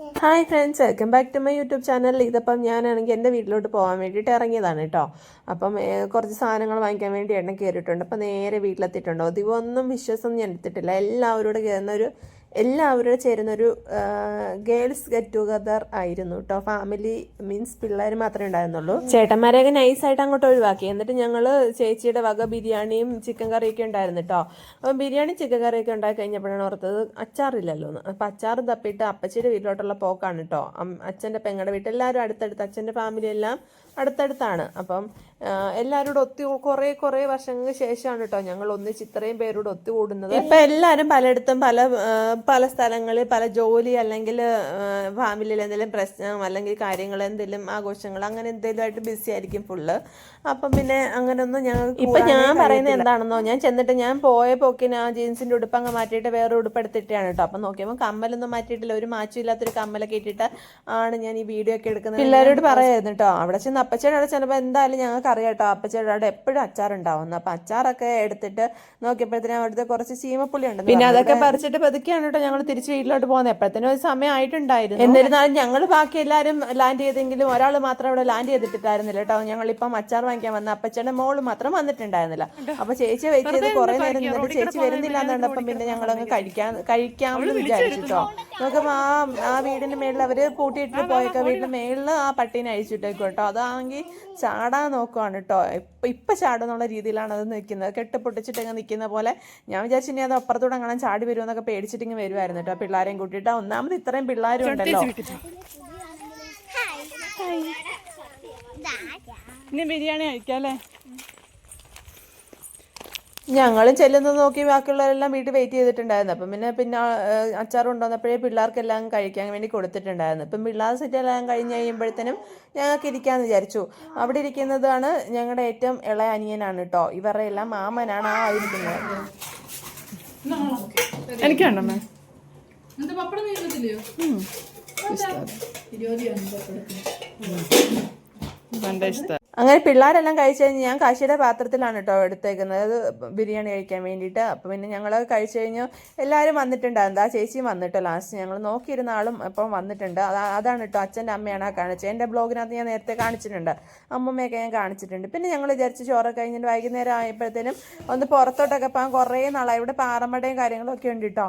Hi friends welcome back to my YouTube channel ഇതിപ്പം ഞാനാണെങ്കിൽ എന്റെ വീട്ടിലോട്ട് പോകാൻ വേണ്ടിയിട്ട് ഇറങ്ങിയതാണ് കേട്ടോ അപ്പം കുറച്ച് സാധനങ്ങൾ വാങ്ങിക്കാൻ വേണ്ടി എണ്ണ കയറിയിട്ടുണ്ട്. അപ്പം നേരെ വീട്ടിലെത്തിയിട്ടുണ്ടോ. അധികമൊന്നും വിശ്വാസം ഞാൻ എടുത്തിട്ടില്ല. എല്ലാവരോടും കയറുന്ന ഒരു എല്ലാവരോട് ചേരുന്ന ഒരു ഗേൾസ് ഗെറ്റ് ടുഗദർ ആയിരുന്നു കേട്ടോ ഫാമിലി മീൻസ് പിള്ളേർ മാത്രമേ ഉണ്ടായിരുന്നുള്ളൂ. ചേട്ടന്മാരെയൊക്കെ നൈസായിട്ട് അങ്ങോട്ട് ഒഴിവാക്കി. എന്നിട്ട് ഞങ്ങൾ ചേച്ചിയുടെ വക ബിരിയാണിയും ചിക്കൻ കറിയൊക്കെ ഉണ്ടായിരുന്നു കേട്ടോ അപ്പം ബിരിയാണി ചിക്കൻ കറിയൊക്കെ ഉണ്ടായി കഴിഞ്ഞപ്പോഴാണ് ഓർത്തത് അച്ചാറില്ലല്ലോ എന്ന്. അപ്പം അച്ചാർ തപ്പിയിട്ട് അപ്പച്ചിയുടെ വീട്ടിലോട്ടുള്ള പോക്കാണ് കേട്ടോ അച്ഛന്റെ പെങ്ങളുടെ വീട്ടിൽ എല്ലാവരും അടുത്തടുത്ത് അച്ഛന്റെ ഫാമിലി എല്ലാം അടുത്തടുത്താണ്. അപ്പം എല്ലാവരോടും ഒത്തു കുറേ കുറേ വർഷങ്ങൾക്ക് ശേഷമാണ് കേട്ടോ ഞങ്ങൾ ഒന്നിച്ച് ഇത്രയും പേരോട് ഒത്തുകൂടുന്നത്. ഇപ്പം എല്ലാവരും പലയിടത്തും പല പല സ്ഥലങ്ങളിൽ പല ജോലി അല്ലെങ്കിൽ ഫാമിലിയിൽ എന്തെങ്കിലും പ്രശ്നം അല്ലെങ്കിൽ കാര്യങ്ങൾ എന്തെങ്കിലും ആഘോഷങ്ങൾ അങ്ങനെ എന്തെങ്കിലും ആയിട്ട് ബിസി ആയിരിക്കും ഫുള്ള് അപ്പം പിന്നെ അങ്ങനെയൊന്നും ഞങ്ങൾ ഇപ്പം ഞാൻ പറയുന്നത് എന്താണെന്നോ ഞാൻ ചെന്നിട്ട് ഞാൻ പോയ പോക്കിന് ആ ജീൻസിന്റെ ഉടുപ്പ് അങ്ങ് മാറ്റിയിട്ട് വേറെ ഉടുപ്പ് എടുത്തിട്ടാണ് കേട്ടോ. അപ്പം നോക്കിയപ്പോൾ കമ്മലൊന്നും മാറ്റിയിട്ടില്ല. ഒരു മാറ്റമില്ലാത്തൊരു കമ്മലൊക്കെ ഇട്ടിട്ട് ആണ് ഞാൻ ഈ വീഡിയോ ഒക്കെ എടുക്കുന്നത്. പിള്ളേരോട് പറയായിരുന്നു കേട്ടോ. അവിടെ ചെന്ന് അപ്പച്ചേടെ അവിടെ ചെന്നപ്പോൾ എന്തായാലും ഞങ്ങൾക്ക് അറിയാം കേട്ടോ. അപ്പച്ചേടെ അവിടെ എപ്പോഴും അച്ചാറുണ്ടാവുന്നു. അപ്പം അച്ചാറൊക്കെ എടുത്തിട്ട് നോക്കിയപ്പോഴത്തേനും അവിടുത്തെ കുറച്ച് ചീമപ്പുള്ളി ഉണ്ട് പിന്നെ അതൊക്കെ പറിച്ചിട്ട് പതുക്കെയാണ് കേട്ടോ ഞങ്ങൾ തിരിച്ച് വീട്ടിലോട്ട് പോകുന്നത് എപ്പോഴത്തേനും ഒരു സമയം ആയിട്ടുണ്ടായിരുന്നു എന്നിരുന്നാലും ഞങ്ങൾ ബാക്കി എല്ലാവരും ലാൻഡ് ചെയ്തെങ്കിലും ഒരാൾ മാത്രം അവിടെ ലാൻഡ് ചെയ്തിട്ടിട്ടായിരുന്നില്ല കേട്ടോ. ഞങ്ങളിപ്പം അച്ചാർ വാങ്ങിക്കാൻ വന്ന അപ്പച്ചയുടെ മോൾ മാത്രം വന്നിട്ടുണ്ടായിരുന്നില്ല. അപ്പൊ ചേച്ചി വെയിറ്റ് ചെയ്ത് കുറെ നേരം നിന്നിട്ട് ചേച്ചി വരുന്നില്ല എന്നുണ്ടപ്പം പിന്നെ ഞങ്ങൾ അങ്ങ് കഴിക്കാൻ കഴിക്കാമെന്ന് വിചാരിച്ചിട്ടോ നമുക്ക് ആ ആ വീടിന്റെ മേളിൽ അവർ പൂട്ടിയിട്ട് പോയൊക്കെ വീടിന്റെ മേളിൽ ആ പട്ടീനെ അഴിച്ചിട്ടേക്കും കേട്ടോ. അതാണെങ്കിൽ ചാടാൻ നോക്കുവാണ് കേട്ടോ. ഇപ്പൊ ഇപ്പൊ ചാടുന്നുള്ള രീതിയിലാണ് അത് നിൽക്കുന്നത്. കെട്ട് പൊട്ടിച്ചിട്ടങ്ങ് നിൽക്കുന്ന പോലെ ഞാൻ വിചാരിച്ചു ഇനി അത് അപ്പുറത്തൂടെ അങ്ങനെ ചാടി വരുമെന്നൊക്കെ പേടിച്ചിട്ടിങ്ങ് വരുമായിരുന്നു കേട്ടോ. പിള്ളേരെയും കൂട്ടിയിട്ട്. ഒന്നാമത് ഇത്രയും പിള്ളേരും ഉണ്ടല്ലോ. ഇനി ബിരിയാണി കഴിക്കാല്ലേ ഞങ്ങളും ചെല്ലുന്നത് നോക്കി ബാക്കിയുള്ളവരെല്ലാം വീട്ടിൽ വെയിറ്റ് ചെയ്തിട്ടുണ്ടായിരുന്നു. അപ്പം പിന്നെ പിന്നെ അച്ചാർ കൊണ്ടുവന്നപ്പോഴേ പിള്ളേർക്കെല്ലാം കഴിക്കാൻ വേണ്ടി കൊടുത്തിട്ടുണ്ടായിരുന്നു. ഇപ്പം പിള്ളേർ സെറ്റെല്ലാം കഴിഞ്ഞ് കഴിയുമ്പോഴത്തേനും ഞങ്ങൾക്ക് ഇരിക്കാമെന്ന് വിചാരിച്ചു. അവിടെ ഇരിക്കുന്നതാണ് ഞങ്ങളുടെ ഏറ്റവും ഇളയ അനിയനാണ് കേട്ടോ. ഇവരുടെ എല്ലാം മാമനാണ് ആ ഇരിക്കുന്നത് എനിക്ക് വേണ്ടമ്മേ മാം പപ്പടം ഇഷ്ടം. അങ്ങനെ പിള്ളേരെല്ലാം കഴിച്ചു കഴിഞ്ഞ് ഞാൻ കാശിയുടെ പാത്രത്തിലാണ് കേട്ടോ എടുത്തേക്കുന്നത്. അത് ബിരിയാണി കഴിക്കാൻ വേണ്ടിയിട്ട്. അപ്പം പിന്നെ ഞങ്ങൾ കഴിച്ചു കഴിഞ്ഞു എല്ലാവരും വന്നിട്ടുണ്ടായിരുന്നു ആ ചേച്ചിയും വന്നിട്ട് ലാസ്റ്റ് ഞങ്ങൾ നോക്കിയിരുന്ന ആളും അപ്പം വന്നിട്ടുണ്ട്. അതാണ് കേട്ടോ അച്ഛന്റെ അമ്മയാണ് ആ കാണിച്ചത്. എന്റെ ബ്ലോഗിനകത്ത് ഞാൻ നേരത്തെ കാണിച്ചിട്ടുണ്ട്. അമ്മമ്മയൊക്കെ ഞാൻ കാണിച്ചിട്ടുണ്ട്. പിന്നെ ഞങ്ങൾ വിചാരിച്ച് ചോറ് കഴിഞ്ഞിട്ട് വൈകുന്നേരം ആയപ്പോഴത്തേനും ഒന്ന് പുറത്തോട്ടൊക്കെ പോകാൻ കുറേ നാളായി. ഇവിടെ പാറമടയും കാര്യങ്ങളൊക്കെ ഉണ്ട് കേട്ടോ.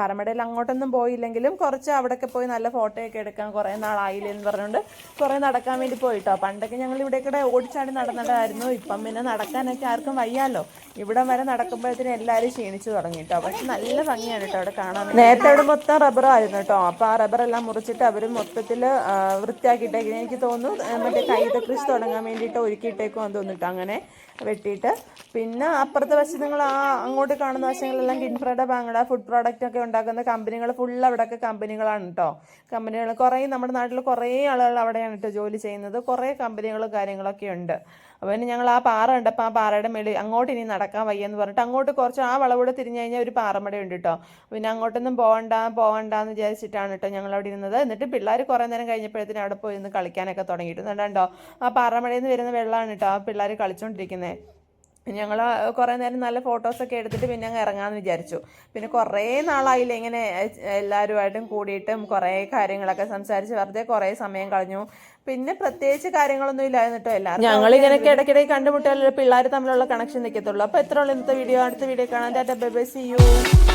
പാറമടയിൽ അങ്ങോട്ടൊന്നും പോയില്ലെങ്കിലും കുറച്ച് അവിടെയൊക്കെ പോയി നല്ല ഫോട്ടോയൊക്കെ എടുക്കാൻ കുറേ നാളായില്ലേ എന്ന് പറഞ്ഞുകൊണ്ട് കുറേ നടക്കാൻ വേണ്ടി പോയിട്ടോ പണ്ടൊക്കെ ഞങ്ങൾ ഇവിടെ കൂടെ ഓടിച്ചാടി നടന്നതായിരുന്നു. ഇപ്പം പിന്നെ നടക്കാനൊക്കെ ആർക്കും വയ്യാലോ? ഇവിടം വരെ നടക്കുമ്പോഴത്തേനും എല്ലാവരും ക്ഷീണിച്ചു തുടങ്ങി കേട്ടോ പക്ഷെ നല്ല ഭംഗിയാണ് കേട്ടോ അവിടെ കാണാൻ. നേരത്തെ അവിടെ മൊത്തം റബ്ബറായിരുന്നു കേട്ടോ അപ്പോൾ ആ റബ്ബറെല്ലാം മുറിച്ചിട്ട് അവർ മൊത്തത്തിൽ വൃത്തിയാക്കിയിട്ടേക്കും എനിക്ക് തോന്നുന്നു മറ്റേ കൈത കൃഷി തുടങ്ങാൻ വേണ്ടിയിട്ട് ഒരുക്കിയിട്ടേക്കും എന്ന് തോന്നിട്ടോ അങ്ങനെ വെട്ടിയിട്ട്. പിന്നെ അപ്പുറത്തെ വശം നിങ്ങൾ ആ അങ്ങോട്ട് കാണുന്ന വശങ്ങളെല്ലാം കിൻഫ്രയുടെ ബാങ്കട ഫുഡ് പ്രോഡക്റ്റ് ഒക്കെ ഉണ്ടാക്കുന്ന കമ്പനികൾ ഫുൾ അവിടെയൊക്കെ കമ്പനികളാണ് കേട്ടോ കമ്പനികൾ കുറേ നമ്മുടെ നാട്ടിൽ കുറേ ആളുകൾ അവിടെയാണ് കേട്ടോ ജോലി ചെയ്യുന്നത്. കുറേ കമ്പനികളും കാര്യങ്ങളൊക്കെ ഉണ്ട്. അപ്പോൾ പിന്നെ ഞങ്ങൾ ആ പാറ കണ്ടപ്പോൾ ആ പാറയുടെ മേളിൽ അങ്ങോട്ട് ഇനി നടക്കാൻ വയ്യെന്ന് പറഞ്ഞിട്ട് അങ്ങോട്ട് കുറച്ച് ആ വളവൂടെ തിരിഞ്ഞു കഴിഞ്ഞാൽ ഒരു പാറമട ഉണ്ട് കേട്ടോ പിന്നെ അങ്ങോട്ടൊന്നും പോകണ്ട പോകണ്ട എന്ന് വിചാരിച്ചിട്ടാണ് കേട്ടോ ഞങ്ങൾ അവിടെ ഇരുന്നത്. എന്നിട്ട് പിള്ളേർ കുറേ നേരം കഴിഞ്ഞപ്പോഴത്തേനും അവിടെ പോയി നിന്ന് കളിക്കാനൊക്കെ തുടങ്ങിയിട്ടുണ്ട് കണ്ടോ? ആ പാറമടയിൽ നിന്ന് വരുന്ന വെള്ളമാണ് കേട്ടോ ആ പിള്ളേർ കളിച്ചുകൊണ്ടിരിക്കുന്നത് ഞങ്ങൾ കുറേ നേരം നല്ല ഫോട്ടോസൊക്കെ എടുത്തിട്ട് പിന്നെ അങ്ങ് ഇറങ്ങാമെന്ന് വിചാരിച്ചു. പിന്നെ കുറേ നാളായില്ലേ ഇങ്ങനെ എല്ലാവരുമായിട്ടും കൂടിയിട്ടും കുറേ കാര്യങ്ങളൊക്കെ സംസാരിച്ച് വെറുതെ കുറേ സമയം കളഞ്ഞു. പിന്നെ പ്രത്യേകിച്ച് കാര്യങ്ങളൊന്നും ഇല്ലായിരുന്നു കേട്ടോ എല്ലാവരും ഞങ്ങൾ ഇങ്ങനെയൊക്കെ ഇടയ്ക്കിടയ്ക്ക് കണ്ടുമുട്ടിയാലും പിള്ളേർ തമ്മിലുള്ള കണക്ഷൻ നിൽക്കത്തുള്ളൂ അപ്പോൾ എത്ര ഉള്ളൂ ഇന്നത്തെ വീഡിയോ അടുത്ത വീഡിയോ കാണാൻ ta ta bye bye see you